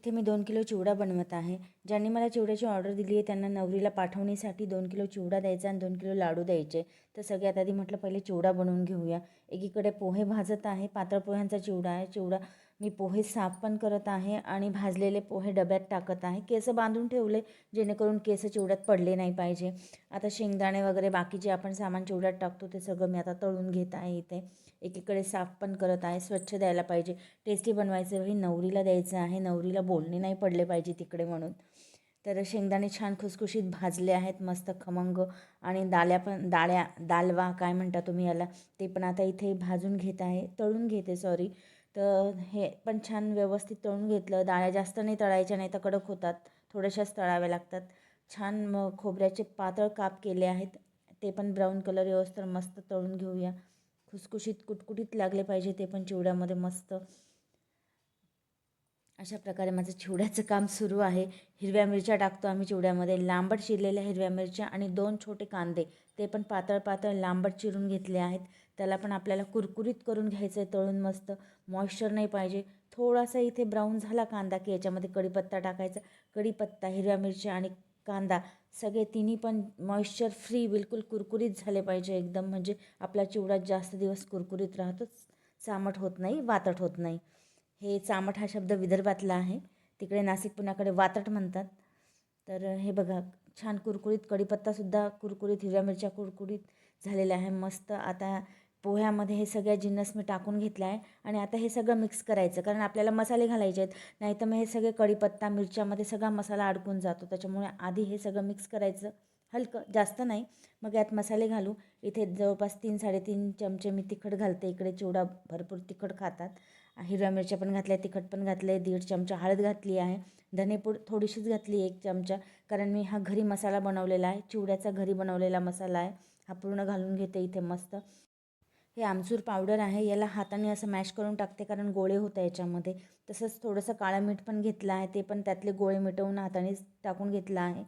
इथे मी दोन किलो चिवडा बनवत आहे. ज्यांनी मला चिवड्याची ऑर्डर दिली आहे त्यांना नवरीला पाठवण्यासाठी दोन किलो चिवडा द्यायचा आणि दोन किलो लाडू द्यायचे. तर सगळ्यात आधी म्हटलं पहिले चिवडा बनवून घेऊया. एकीकडे पोहे भाजत आहे पातळ पोह्यांचा चिवडा आहे. चिवडा मी पोहे साफ पण करत आहे आणि भाजलेले पोहे डब्यात टाकत आहे. केस बांधून ठेवले जेणेकरून केस चिवड्यात पडले नाही पाहिजे. आता शेंगदाणे वगैरे बाकी जे आपण सामान चिवड्यात टाकतो ते सगळं मी आता तळून घेत आहे इथे. एकीकडे साफ पण करत आहे स्वच्छ द्यायला पाहिजे. टेस्टी बनवायचं हे नवरीला द्यायचं आहे. नवरीला बोलणे नाही पडले पाहिजे तिकडे म्हणून. तर शेंगदाणे छान खुसखुशीत भाजले आहेत मस्त खमंग आणि दाल्या पण डाळ्या दालवा काय म्हणता तुम्ही याला ते पण आता इथे भाजून घेत आहे तळून घेते सॉरी तर हे पण छान व्यवस्थित तळून घेतलं. डाळ्या जास्त नाही तळायच्या नाही तर कडक होतात. थोड्याशाच तळाव्या लागतात. छान मग खोबऱ्याचे पातळ काप केले आहेत. ते पण ब्राऊन कलर व्यवस्थित मस्त तळून घेऊया. खुसखुशीत कुटकुटीत लागले पाहिजे ते पण चिवड्यामध्ये मस्त. अशा प्रकारे माझं चिवड्याचं काम सुरू आहे. हिरव्या मिरच्या टाकतो आम्ही चिवड्यामध्ये. लांबट चिरलेल्या हिरव्या मिरच्या आणि दोन छोटे कांदे. ते पण पातळ पातळ लांबट चिरून घेतले आहेत. त्याला पण आपल्याला कुरकुरीत करून घ्यायचं आहे तळून मस्त. मॉइश्चर नाही पाहिजे. थोडासा इथे ब्राऊन झाला कांदा की याच्यामध्ये कढीपत्ता टाकायचा. कढीपत्ता हिरव्या मिरच्या आणि कांदा सगळे तिन्ही पण मॉइश्चर फ्री बिलकुल कुरकुरीत झाले पाहिजे एकदम. म्हणजे आपला चिवडा जास्त दिवस कुरकुरीत राहतोच. चामट होत नाही वातट होत नाही. हे चामट हा शब्द विदर्भातला आहे. तिकडे नाशिक पुण्याकडे वातट म्हणतात. तर हे बघा छान कुरकुरीत कढीपत्तासुद्धा कुरकुरीत हिरव्या मिरच्या कुरकुरीत झालेल्या आहे. मस्त. आता पोह्यामध्ये हे सगळ्या जिन्नस मी टाकून घेतला आहे आणि आता हे सगळं मिक्स करायचं. कारण आपल्याला मसाले घालायचे आहेत. नाही तर मग हे सगळे कढीपत्ता मिरच्यामध्ये सगळा मसाला अडकून जातो. त्याच्यामुळे आधी हे सगळं मिक्स करायचं. हलकं जास्त नाही. मग यात मसाले घालू. इथे जवळपास तीन साडेतीन चमचे मी तिखट घालते. इकडे चिवडा भरपूर तिखट खातात. हिरव्या मिरच्या पण घातल्या तिखट पण घातलं आहे दीड चमचा हळद घातली आहे. धनेपूड थोडीशीच घातली एक चमचा. कारण मी हा घरी मसाला बनवलेला आहे. चिवड्याचा घरी बनवलेला मसाला आहे. हा पूर्ण घालून घेते इथे मस्त. हे आमचूर पावडर आहे. याला हाताने असं मॅश करून टाकते कारण गोळे होतं याच्यामध्ये. तसंच थोडंसं काळं मीठ पण घेतलं आहे. ते पण त्यातले गोळे मिटवून हातानेच टाकून घेतलं आहे.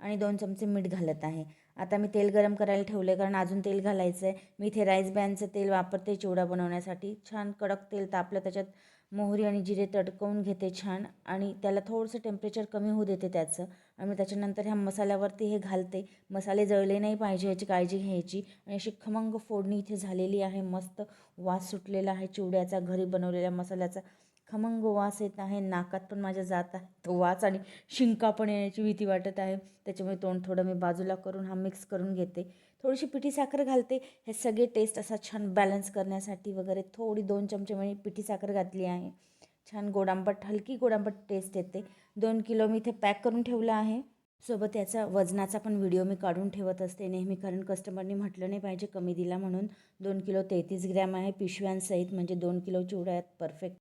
आणि दोन चमचे मीठ घालत आहे. आता मी तेल गरम करायला ठेवले कारण अजून तेल घालायचं आहे मी इथे राईस बॅनचं तेल वापरते चिवडा बनवण्यासाठी. छान कडक तेल तापलं त्याच्यात मोहरी आणि जिरे तडकवून घेते छान आणि त्याला थोडंसं टेम्परेचर कमी होऊ देते त्याचं. आणि त्याच्यानंतर ह्या मसाल्यावरती हे घालते. मसाले जळले नाही पाहिजे याची काळजी घ्यायची. आणि अशी खमंग फोडणी इथे झालेली आहे. मस्त वास सुटलेला आहे चिवड्याचा घरी बनवलेल्या मसाल्याचा. खमंग वास येत आहे नाकात पण माझ्या जात आहे. तो वास आणि शिंका पण येण्याची भीती वाटत आहे. त्याच्यामुळे तोंड थोडं मी बाजूला करून हा मिक्स करून घेते. थोडीशी पिठी साखर घालते. हे सगळे टेस्ट असा छान बॅलन्स करण्यासाठी वगैरे थोडी दोन चमचे मी पिठी साखर घातली आहे. छान गोडांबट हलकी गोडांबट टेस्ट येते. दोन किलो मी इथे पॅक करून ठेवलं आहे. सोबत याचा वजनाचा पण व्हिडिओ मी काढून ठेवत असते. नेहमी कारण कस्टमरनी म्हटलं नाही पाहिजे कमी दिला म्हणून. दोन किलो तेहतीस ग्रॅम आहे पिशव्यांसहित म्हणजे दोन किलो चिवड्यात परफेक्ट